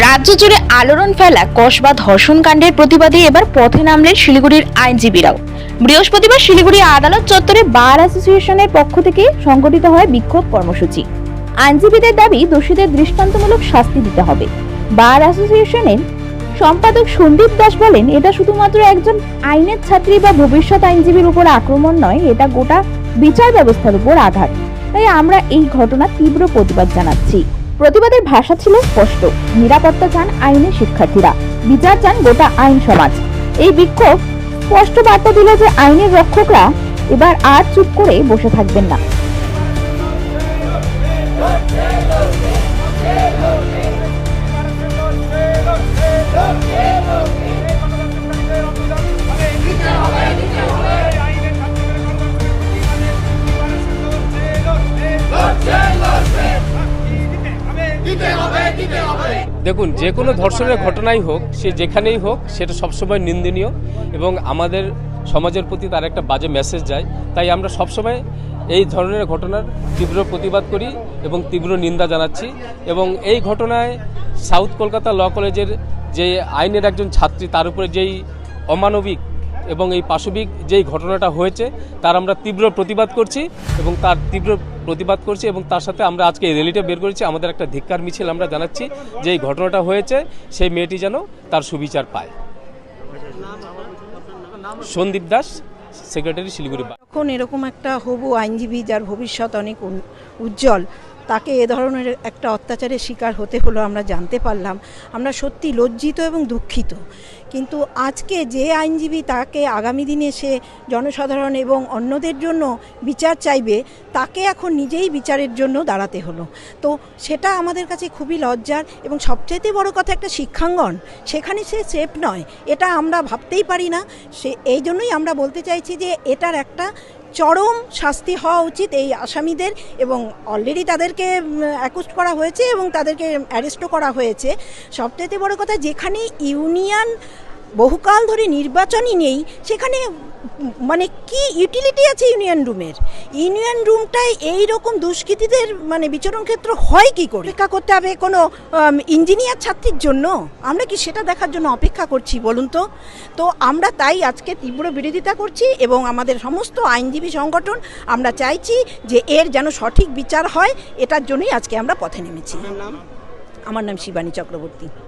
রাজ্য জুড়ে আলোড়ন ফেলা কসবা ধর্ষণ কাণ্ডের প্রতিবাদে এবার পথে নামলেন শিলিগুড়ির আইনজীবীরাও। বৃহস্পতিবার শিলিগুড়ি আদালত চত্বরে বার অ্যাসোসিয়েশনের পক্ষ থেকে সংগঠিত হয় বিক্ষোভ কর্মসূচি। আইনজীবীদের দাবি, দোষীদের দৃষ্টান্তমূলক শাস্তি দিতে হবে। বার অ্যাসোসিয়েশনের সম্পাদক সন্দীপ দাস বলেন, এটা শুধুমাত্র একজন আইনের ছাত্রী বা ভবিষ্যৎ আইনজীবীর উপর আক্রমণ নয়, এটা গোটা বিচার ব্যবস্থার উপর আঘাত তাই আমরা এই ঘটনার তীব্র প্রতিবাদ জানাচ্ছি। প্রতিবাদের ভাষা ছিল স্পষ্ট। নিরাপত্তা চান আইনের শিক্ষার্থীরা। বিচার চান গোটা আইন সমাজ। এই বিক্ষোভ স্পষ্ট বার্তা দিল যে আইনের রক্ষকরা এবার আর চুপ করে বসে থাকবেন না। দেখুন, যে কোনো ধর্ষণের ঘটনাই হোক, সে যেখানেই হোক, সেটা সবসময় নিন্দনীয় এবং আমাদের সমাজের প্রতি তার একটা বাজে মেসেজ যায়। তাই আমরা সবসময় এই ধরনের ঘটনার তীব্র প্রতিবাদ করি এবং তীব্র নিন্দা জানাচ্ছি এবং এই ঘটনায় সাউথ কলকাতা ল কলেজের যে আইনের একজন ছাত্রী, তার উপরে যেই অমানবিক এবং এই পাশবিক যেই ঘটনাটা হয়েছে, তার আমরা তীব্র প্রতিবাদ করছি এবং তার তীব্র প্রতিবাদ করছি এবং তার সাথে আমরা আজকে এই র্যালিটা বের করেছি। আমাদের একটা ধিক্কার মিছিল আমরা জানাচ্ছি যে এই ঘটনাটা হয়েছে, সেই মেয়েটি যেন তার সুবিচার পায়। সন্দীপ দাস, সেক্রেটারি শিলিগুড়ি যখন এরকম একটা হবু আইনজীবী যার ভবিষ্যৎ অনেক উজ্জ্বল তাকে এ ধরনের একটা অত্যাচারের শিকার হতে হলো আমরা জানতে পারলাম। আমরা সত্যি লজ্জিত এবং দুঃখিত। কিন্তু আজকে যে আইনজীবী তাকে আগামী দিনে সে জনসাধারণ এবং অন্যদের জন্য বিচার চাইবে, তাকে এখন নিজেই বিচারের জন্য দাঁড়াতে হলো। তো সেটা আমাদের কাছে খুবই লজ্জার এবং সবচেয়ে বড় কথা একটা শিক্ষাঙ্গন। সেখানে সে সেফ নয়। এটা আমরা ভাবতেই পারি না। সে, এই জন্যই আমরা বলতে চাইছি যে এটার একটা চরম শাস্তি হওয়া উচিত এই আসামিদের এবং অলরেডি তাদেরকে অ্যাকুস্ট করা হয়েছে এবং তাদেরকে অ্যারেস্টও করা হয়েছে। সবচেয়ে বড় কথা, যেখানে ইউনিয়ন বহুকাল ধরে নির্বাচনই নেই সেখানে মানে কি ইউটিলিটি আছে ইউনিয়ন রুমের? ইউনিয়ন রুমটায় এই রকম দুষ্কৃতীদের মানে বিচরণ ক্ষেত্র হয় কি করে? অপেক্ষা করতে হবে কোনো ইঞ্জিনিয়ার ছাত্রীর জন্য। আমরা কি সেটা দেখার জন্য অপেক্ষা করছি বলুন তো? তো আমরা তাই আজকে তীব্র বিরোধিতা করছি এবং আমাদের সমস্ত আইনজীবী সংগঠন আমরা চাইছি যে এর যেন সঠিক বিচার হয় এটার জন্যই আজকে আমরা পথে নেমেছি। আমার নাম শিবানী চক্রবর্তী।